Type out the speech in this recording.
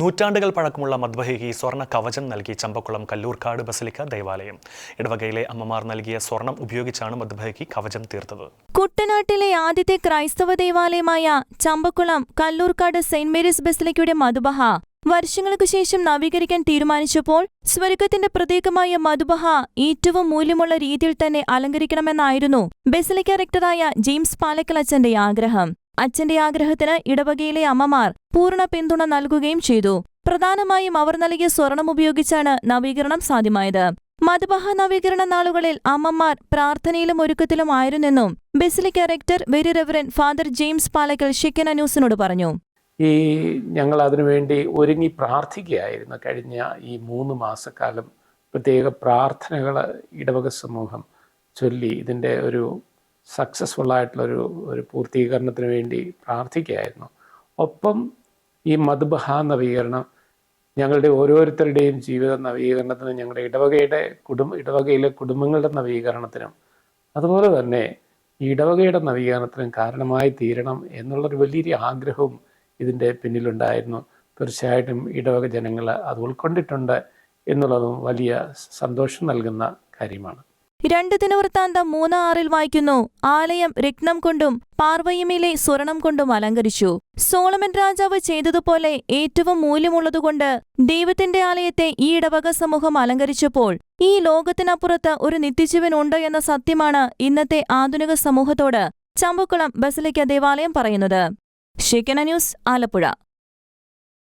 നൂറ്റാണ്ടുകൾ പഴക്കമുള്ള മദ്ബഹയ്ക്ക് സ്വർണ കവചം നൽകി ചമ്പക്കുളം കല്ലൂർക്കാട് ബസലിക്ക ദേവാലയം. ഇടവകയിലെ അമ്മമാർ നൽകിയ സ്വർണം ഉപയോഗിച്ചാണ് മദ്ബഹയ്ക്ക് കവചം തീർത്തത്. കുട്ടനാട്ടിലെ ആദ്യത്തെ ക്രൈസ്തവ ദേവാലയമായ ചമ്പക്കുളം കല്ലൂർക്കാട് സെന്റ് മേരീസ് ബസലിക്കയുടെ മധുബഹ വർഷങ്ങൾക്കു ശേഷം നവീകരിക്കാൻ തീരുമാനിച്ചപ്പോൾ സ്വർഗത്തിന്റെ പ്രതീകമായ മധുബഹ ഏറ്റവും മൂല്യമുള്ള രീതിയിൽ തന്നെ അലങ്കരിക്കണമെന്നായിരുന്നു ബസലിക്ക റെക്ടറായ ജെയിംസ് പാലക്കലച്ചന്റെ ആഗ്രഹം. അച്ഛന്റെ ആഗ്രഹത്തിന് ഇടവകയിലെ അമ്മമാർ പൂർണ പിന്തുണ നൽകുകയും ചെയ്തു. പ്രധാനമായും അവർ നൽകിയ സ്വർണം ഉപയോഗിച്ചാണ് നവീകരണം സാധ്യമായത്. മതബഹ നവീകരണ നാളുകളിൽ അമ്മമാർ പ്രാർത്ഥനയിലും ഒരുക്കത്തിലും ആയിരുന്നെന്നും basilica rector very reverend father James Palakkal Shekinah ന്യൂസിനോട് പറഞ്ഞു. ഈ ഞങ്ങൾ അതിനുവേണ്ടി ഒരുങ്ങി പ്രാർത്ഥിക്കുകയായിരുന്നു കഴിഞ്ഞ ഈ മൂന്ന് മാസക്കാലം പ്രത്യേക പ്രാർത്ഥനകൾ ഇടവക സമൂഹം ചൊല്ലി ഇതിന്റെ ഒരു സക്സസ്ഫുൾ ആയിട്ടുള്ളൊരു ഒരു പൂർത്തീകരണത്തിന് വേണ്ടി പ്രാർത്ഥിക്കുകയായിരുന്നു. ഒപ്പം ഈ മധുബഹ നവീകരണം ഞങ്ങളുടെ ഓരോരുത്തരുടെയും ജീവിത നവീകരണത്തിനും ഞങ്ങളുടെ ഇടവകയുടെ കുടുംബ ഇടവകയിലെ കുടുംബങ്ങളുടെ നവീകരണത്തിനും അതുപോലെ തന്നെ ഈ ഇടവകയുടെ നവീകരണത്തിനും കാരണമായി തീരണം എന്നുള്ളൊരു വലിയൊരു ആഗ്രഹവും ഇതിന്റെ പിന്നിലുണ്ടായിരുന്നു. തീർച്ചയായിട്ടും ഇടവക ജനങ്ങൾ അത് ഉൾക്കൊണ്ടിട്ടുണ്ട് എന്നുള്ളതും വലിയ സന്തോഷം നൽകുന്ന കാര്യമാണ്. രണ്ട് ദിനവൃത്താന്തം മൂന്ന് ആറിൽ വായിക്കുന്നു. ആലയം രത്നം കൊണ്ടും പാർവയിമിലെ സ്വർണം കൊണ്ടും അലങ്കരിച്ചു. സോളമൻ രാജാവ് ചെയ്തതുപോലെ ഏറ്റവും മൂല്യമുള്ളതുകൊണ്ട് ദൈവത്തിന്റെ ആലയത്തെ ഈ ഇടവക സമൂഹം അലങ്കരിച്ചപ്പോൾ ഈ ലോകത്തിനപ്പുറത്ത് ഒരു നിത്യജീവൻ ഉണ്ടോ എന്ന സത്യമാണ് ഇന്നത്തെ ആധുനിക സമൂഹത്തോട് ചമ്പക്കുളം ബസലിക്ക ദേവാലയം പറയുന്നത്. Shekinah news Alappuzha.